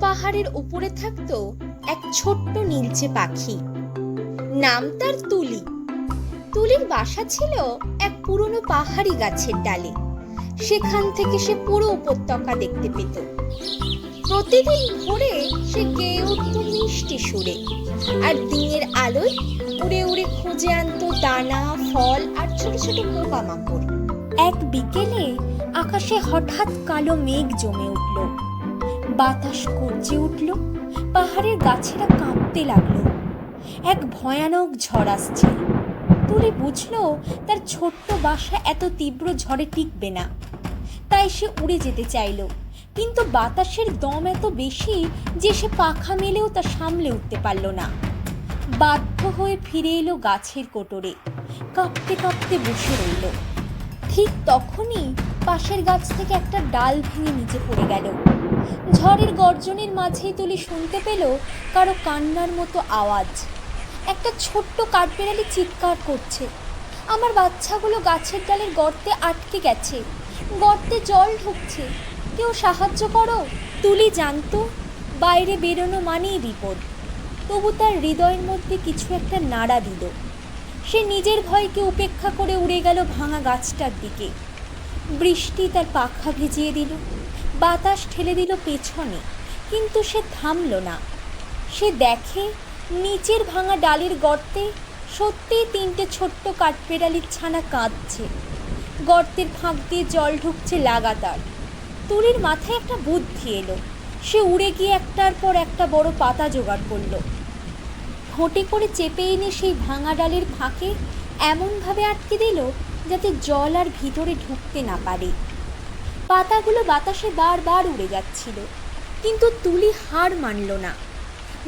পাহাড়ের উপরে থাকতো এক ছোট্ট নীলচে পাখি। নাম তার তুলি। তুলির বাসা ছিল এক পুরনো পাহাড়ি গাছের ডালে। সেখান থেকে সে পুরো উপত্যকা দেখতে পেত। প্রতিদিন ভোরে সে গেয়ে উঠত মিষ্টি সুরে। আর দিনের আলোয় উড়ে উড়ে খুঁজে আনতো দানা, ফল আর ছোট ছোট পোকামাকড় এক বিকেলে আকাশে হঠাৎ কালো মেঘ জমে উঠল। বাতাস গর্জে উঠল, পাহাড়ের গাছেরা কাঁপতে লাগল। এক ভয়ানক ঝড় আসছে। তুলি বুঝলো তার ছোট্ট বাসা এত তীব্র ঝড়ে টিকবে না। তাই সে উড়ে যেতে চাইল, কিন্তু বাতাসের দম এত বেশি যে সে পাখা মেলেও তা সামলে উঠতে পারল না। বাধ্য হয়ে ফিরে এলো গাছের কোটরে, কাঁপতে কাঁপতে বসে রইল। ঠিক তখনই পাশের গাছ থেকে একটা ডাল ভেঙে নিচে পড়ে গেল। ঝড়ের গর্জনের মাঝেই তুলি শুনতে পেল কারও কান্নার মতো আওয়াজ। একটা ছোট্ট কাঠবেড়ালি চিৎকার করছে। আমার বাচ্চাগুলো গাছের ডালের গর্তে আটকে গেছে। গর্তে জল ঢুকছে। কেউ সাহায্য করো? তুলি জানতো, বাইরে বেরোনো মানেই বিপদ। তবু তার হৃদয়ের মধ্যে কিছু একটা নাড়া দিল। সে নিজের ভয়কে উপেক্ষা করে উড়ে গেল ভাঙা গাছটার দিকে। বৃষ্টি তার পাখা ভিজিয়ে দিল, বাতাস ঠেলে দিল পেছনে, কিন্তু সে থামল না। সে দেখে নিচের ভাঙা ডালের গর্তে সত্যিই তিনটে ছোট্ট কাঠবেড়ালির ছানা কাঁদছে। গর্তের ফাঁক দিয়ে জল ঢুকছে লাগাতার। তুলির মাথায় একটা বুদ্ধি এলো। সে উড়ে গিয়ে একটার পর একটা বড় পাতা জোগাড় করল। ঘটে করে চেপে এনে সেই ভাঙা ডালের ফাঁকে এমনভাবে আটকে দিল যাতে জল আর ভিতরে ঢুকতে না পারে। পাতাগুলো বাতাসে বারবার উড়ে যাচ্ছিল, কিন্তু তুলি হার মানল না।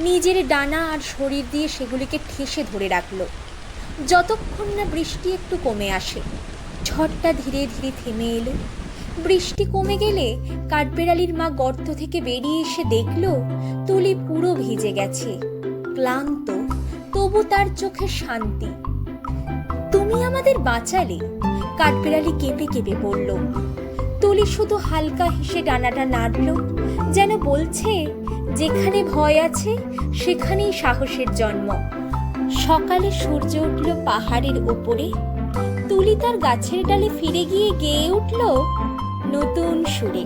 নিজের ডানা আর শরীর দিয়ে সেগুলিকে ঠেসে ধরে রাখল। যতক্ষণ না বৃষ্টি একটু কমে আসে, ঝড়টা ধীরে ধীরে থেমে এলো। বৃষ্টি কমে গেলে কাঠবেড়ালির মা গর্ত থেকে বেরিয়ে এসে দেখল, তুলি পুরো ভিজে গেছে, ক্লান্ত, তবু তার চোখে শান্তি। তুমি আমাদের বাঁচালে। কাঠবেড়ালি কেঁপে কেঁপে পড়ল তুলি শুধু হালকা হেসে ডানাটা নাড়ল, যেন বলছে, যেখানে ভয় আছে, সেখানেই সাহসের জন্ম। সকালে সূর্য উঠল পাহাড়ের ওপরে তুলি তার গাছের ডালে ফিরে গিয়ে গেয়ে উঠল নতুন সুরে।